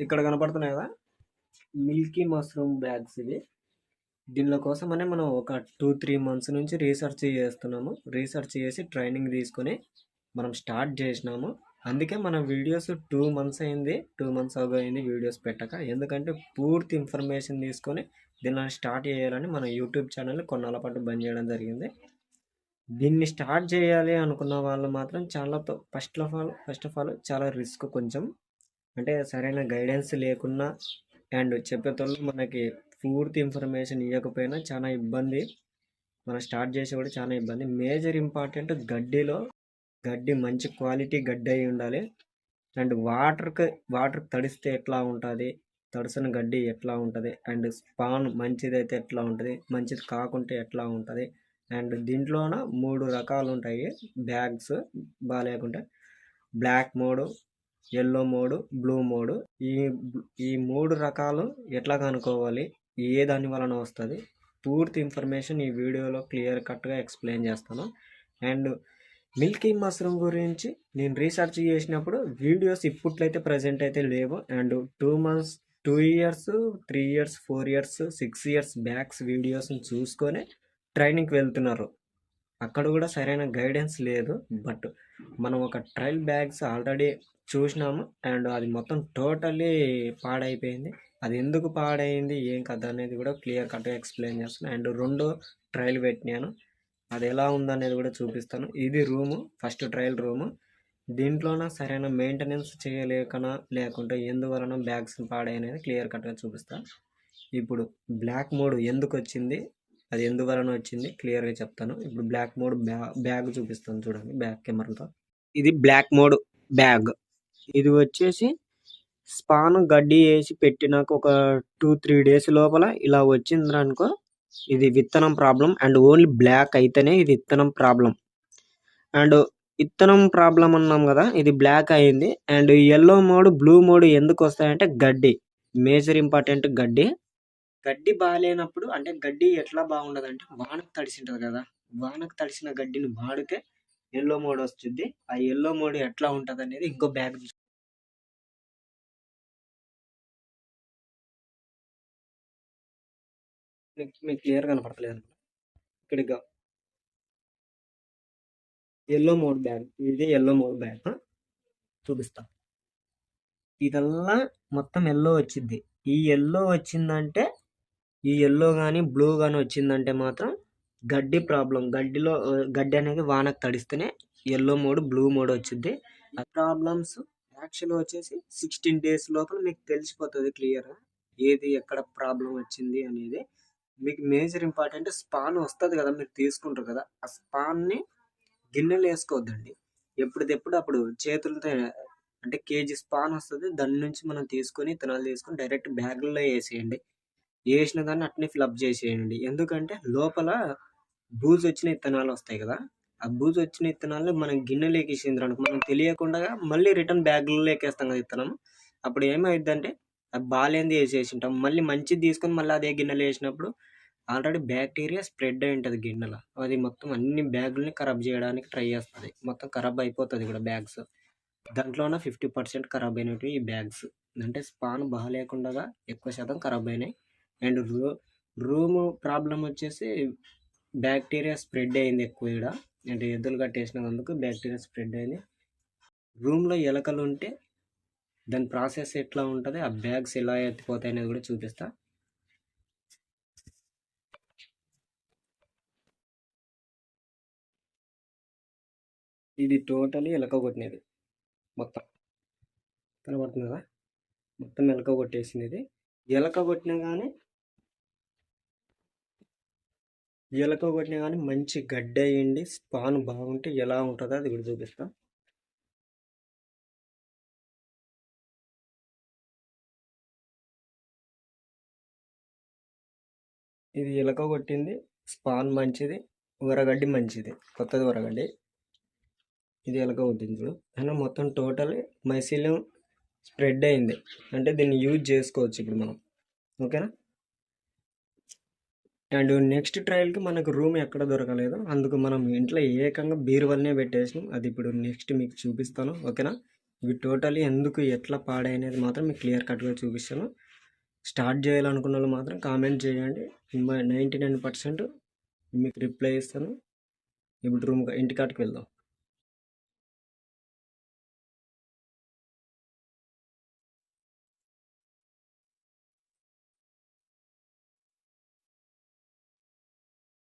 ఇక్కడ కనపడుతున్నాయి కదా? మిల్కీ మష్రూమ్ బ్యాగ్స్ ఇవి. దీనిలో కోసమనే మనం ఒక టూ త్రీ మంత్స్ నుంచి రీసెర్చ్ చేస్తున్నాము. రీసెర్చ్ చేసి ట్రైనింగ్ తీసుకొని మనం స్టార్ట్ చేసినాము. అందుకే మన వీడియోస్ టూ మంత్స్ అయింది. టూ మంత్స్ అయింది వీడియోస్ పెట్టక. ఎందుకంటే పూర్తి ఇన్ఫర్మేషన్ తీసుకొని దీన్ని స్టార్ట్ చేయాలని మన యూట్యూబ్ ఛానల్ కొన్నాళ్ళ పాటు బంద్ చేయడం జరిగింది. దీన్ని స్టార్ట్ చేయాలి అనుకున్న వాళ్ళు మాత్రం చాలా first of all first of all చాలా రిస్క్ కొంచెం. అంటే సరైన గైడెన్స్ లేకున్నా అండ్ చెప్పేటోళ్ళు మనకి పూర్తి ఇన్ఫర్మేషన్ ఇవ్వకపోయినా చాలా ఇబ్బంది. మనం స్టార్ట్ చేసే కూడా చాలా ఇబ్బంది. మేజర్ ఇంపార్టెంట్ గడ్డిలో గడ్డి మంచి క్వాలిటీ గడ్డి అయి ఉండాలి. అండ్ వాటర్కి వాటర్ తడిస్తే ఎట్లా ఉంటుంది? తడిసిన గడ్డి ఎట్లా ఉంటుంది? అండ్ స్పాన్ మంచిదైతే ఎట్లా ఉంటుంది? మంచిది కాకుంటే ఎట్లా ఉంటుంది? అండ్ దీంట్లోన మూడు రకాలు ఉంటాయి. Bags బాగాలేకుంటే black mould yellow mould blue mould. ఈ ఈ మూడు రకాలు ఎట్లా కనుక్కోవాలి ఏ దాని వలన వస్తుంది? పూర్తి ఇన్ఫర్మేషన్ ఈ వీడియోలో క్లియర్ కట్గా ఎక్స్ప్లెయిన్ చేస్తాను. అండ్ మిల్కీ మష్రూమ్ గురించి నేను రీసెర్చ్ చేసినప్పుడు వీడియోస్ ఇప్పట్లయితే ప్రజెంట్ అయితే లేవు. And two months two years three years four years six years bags వీడియోస్ని చూసుకొని ట్రైనింగ్కి వెళ్తున్నారు. అక్కడ కూడా సరైన గైడెన్స్ లేదు. బట్ మనం ఒక ట్రయల్ బ్యాగ్స్ ఆల్రెడీ చూసినాము అండ్ అది మొత్తం టోటల్లీ పాడైపోయింది. అది ఎందుకు పాడైంది ఏం కథ అనేది కూడా క్లియర్ కట్గా ఎక్స్ప్లెయిన్ చేస్తాను అండ్ రెండో ట్రయల్ పెట్టినాను. అది ఎలా ఉందనేది కూడా చూపిస్తాను. ఇది రూము ఫస్ట్ ట్రయల్ రూము. దీంట్లోన సరైన మెయింటెనెన్స్ చేయలేకనా లేకుంటే ఎందువలన బ్యాగ్స్ పాడైనది క్లియర్ కట్గా చూపిస్తాను. ఇప్పుడు బ్లాక్ మోడ్ ఎందుకు వచ్చింది అది ఎందువలన వచ్చింది? క్లియర్గా చెప్తాను. ఇప్పుడు బ్లాక్ మోడ్ బ్యాగ్ చూపిస్తాను చూడండి. బ్యాక్ కెమెరాతో ఇది బ్లాక్ మోడ్ బ్యాగ్ ఇది వచ్చేసి స్పాన్ గడ్డి వేసి పెట్టినాక ఒక టూ త్రీ డేస్ లోపల ఇలా వచ్చింది అనుకో ఇది విత్తనం ప్రాబ్లం అండ్ ఓన్లీ బ్లాక్ అయితేనే ఇది విత్తనం ప్రాబ్లం అండ్ విత్తనం ప్రాబ్లం అన్నాం కదా ఇది బ్లాక్ అయింది. And yellow mould blue mould ఎందుకు వస్తాయంటే గడ్డి. మేజర్ ఇంపార్టెంట్ గడ్డి. గడ్డి బాగాలేనప్పుడు అంటే గడ్డి ఎట్లా బాగుండదు అంటే వానకు తడిసింటుంది కదా. వానకు తడిసిన గడ్డిని వాడితే ఎల్లో మోడ్ వస్తుంది. ఆ ఎల్లో మోడ్ ఎట్లా ఉంటుంది అనేది ఇంకో బ్యాగ్ మీకు క్లియర్ కనపడతలేదు. ఇక్కడ ఎల్లో మోడ్ బ్యాగ్ ఇది ఎల్లో మోడ్ బ్యాగ్ చూపిస్తా. ఇదల్లా మొత్తం ఎల్లో వచ్చింది ఈ ఎల్లో వచ్చిందంటే ఈ ఎల్లో కానీ బ్లూ కానీ వచ్చిందంటే మాత్రం గడ్డి ప్రాబ్లం గడ్డిలో గడ్డి అనేది వానకు తడిస్తేనే ఎల్లో మోడ్ బ్లూ మోడ్ వచ్చింది ఆ ప్రాబ్లమ్స్ యాక్చువల్ వచ్చేసి సిక్స్టీన్ డేస్ లోపల మీకు తెలిసిపోతుంది క్లియర్గా ఏది ఎక్కడ ప్రాబ్లం వచ్చింది అనేది. మీకు మేజర్ ఇంపార్టెంట్ స్పాన్ వస్తుంది కదా మీరు తీసుకుంటారు కదా. ఆ స్పాన్ని గిన్నెలు వేసుకోవద్దండి. ఎప్పుడెప్పుడు అప్పుడు చేతులతో అంటే కేజీ స్పాన్ వస్తుంది. దాని నుంచి మనం తీసుకొని తినాలి తీసుకొని డైరెక్ట్ బ్యాగుల్లో వేసేయండి. వేసిన దాన్ని అట్నే ఫిలప్ చేసేయండి. ఎందుకంటే లోపల బూజు వచ్చిన ఇత్తనాలు వస్తాయి కదా ఆ బూజు వచ్చిన ఇత్తనాలు మనం గిన్నెలోకి వేసింది అనుకో మనం తెలియకుండా మళ్ళీ రిటర్న్ బ్యాగ్లో వేస్తాం కదా ఇత్తనం. అప్పుడు ఏమైందంటే అది బాగాలేంది వేసేసి ఉంటాం మళ్ళీ మంచిది తీసుకొని మళ్ళీ అదే గిన్నెలు వేసినప్పుడు ఆల్రెడీ బ్యాక్టీరియా స్ప్రెడ్ అయి ఉంటుంది గిన్నెలో. అది మొత్తం అన్ని బ్యాగుల్ని ఖరాబ్ చేయడానికి ట్రై చేస్తుంది. మొత్తం ఖరాబ్ అయిపోతుంది కూడా బ్యాగ్స్ దాంట్లోన ఫిఫ్టీ పర్సెంట్ ఖరాబ్ అయినవి ఈ బ్యాగ్స్ అంటే స్పాన్ బాగాలేకుండా ఎక్కువ శాతం ఖరాబ్ అయినాయి. అండ్ రూ రూమ్ ప్రాబ్లం వచ్చేసి బ్యాక్టీరియా స్ప్రెడ్ అయింది ఎక్కువ ఇక్కడ అంటే ఎద్దులు కట్టేసినందుకు బ్యాక్టీరియా స్ప్రెడ్ అయింది. రూమ్లో ఎలకలు ఉంటే దాని ప్రాసెస్ ఎట్లా ఉంటుంది ఆ బ్యాగ్స్ ఎలా ఎత్తిపోతాయి అనేది కూడా చూపిస్తా. ఇది టోటలీ ఎలక కొట్టినది మొత్తం. కనబడుతుంది? కదా మొత్తం ఎలక కొట్టేసింది ఇది. ఎలక కొట్టినా కానీ ఎలక కొట్టినా కానీ మంచి గడ్డ అయ్యండి స్పాన్ బాగుంటే ఎలా ఉంటుందో అది కూడా చూపిస్తాం. ఇది ఎలక కొట్టింది స్పాన్ మంచిది ఉరగడ్డి మంచిది కొత్తది ఉరగడ్డి ఇది ఎలక కొట్టింది చూడు. అయినా మొత్తం టోటల్ మైసీలం స్ప్రెడ్ అయింది. అంటే దీన్ని యూజ్ చేసుకోవచ్చు ఇప్పుడు మనం. ఓకేనా? అండ్ నెక్స్ట్ ట్రయల్కి మనకు రూమ్ ఎక్కడ దొరకలేదు. అందుకు మనం ఇంట్లో ఏకంగా బీరువల్నే పెట్టేసినాం. అది ఇప్పుడు నెక్స్ట్ మీకు చూపిస్తాను. ఓకేనా? ఇవి టోటలీ ఎందుకు ఎట్లా పాడైనది మాత్రం మీకు క్లియర్ కట్గా చూపిస్తాను. స్టార్ట్ చేయాలనుకున్న వాళ్ళు మాత్రం కామెంట్ చేయండి. నైంటీ నైన్ పర్సెంట్ మీకు రిప్లై ఇస్తాను. ఇప్పుడు రూమ్ ఇంటికాటికి వెళ్దాం.